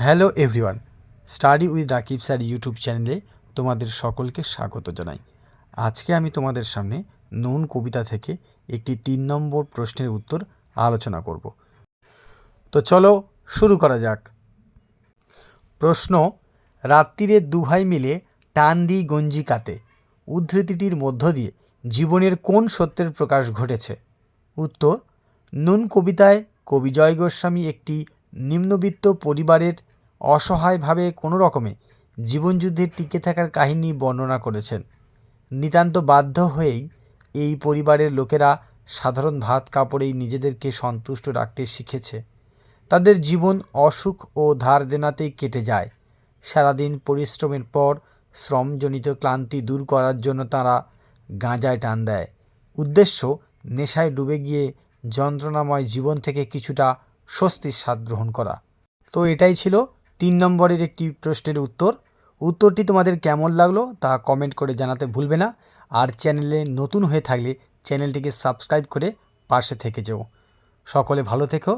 Hello everyone, study with Rakib sir YouTube চ্যানেলে তোমাদের সকলকে স্বাগত জানাই। আজকে আমি তোমাদের সামনে নুন কবিতা থেকে একটি তিন নম্বর প্রশ্নের উত্তর আলোচনা করব। তো চলো শুরু করা যাক। প্রশ্ন, রাত্রিরে দুভাই মিলে টান দিই গঞ্জি কাতে, উদ্ধৃতিটির মধ্য দিয়ে জীবনের কোন সত্যের প্রকাশ ঘটেছে? উত্তর, নুন কবিতায় কবি জয় গোস্বামী একটি নিম্নবিত্ত পরিবারের অসহায়ভাবে কোনো রকমে জীবনযুদ্ধে টিকে থাকার কাহিনী বর্ণনা করেছেন। নিতান্ত বাধ্য হয়েই এই পরিবারের লোকেরা সাধারণ ভাত কাপড়েই নিজেদেরকে সন্তুষ্ট রাখতে শিখেছে। তাদের জীবন অসুখ ও ধার দেনাতেই কেটে যায়। সারাদিন পরিশ্রমের পর শ্রমজনিত ক্লান্তি দূর করার জন্য তারা গাঁজায় টান দেয়। উদ্দেশ্য নেশায় ডুবে গিয়ে যন্ত্রণাময় জীবন থেকে কিছুটা স্বস্তির স্বাদ গ্রহণ করা। তো এটাই ছিল তিন নম্বরের একটি প্রশ্নের উত্তর। উত্তরটি তোমাদের কেমন লাগল তা কমেন্ট করে জানাতে ভুলবে না। আর চ্যানেলে নতুন হয়ে থাকলে চ্যানেলটিকে সাবস্ক্রাইব করে পাশে থেকে যেও। সকলে ভালো থেকো।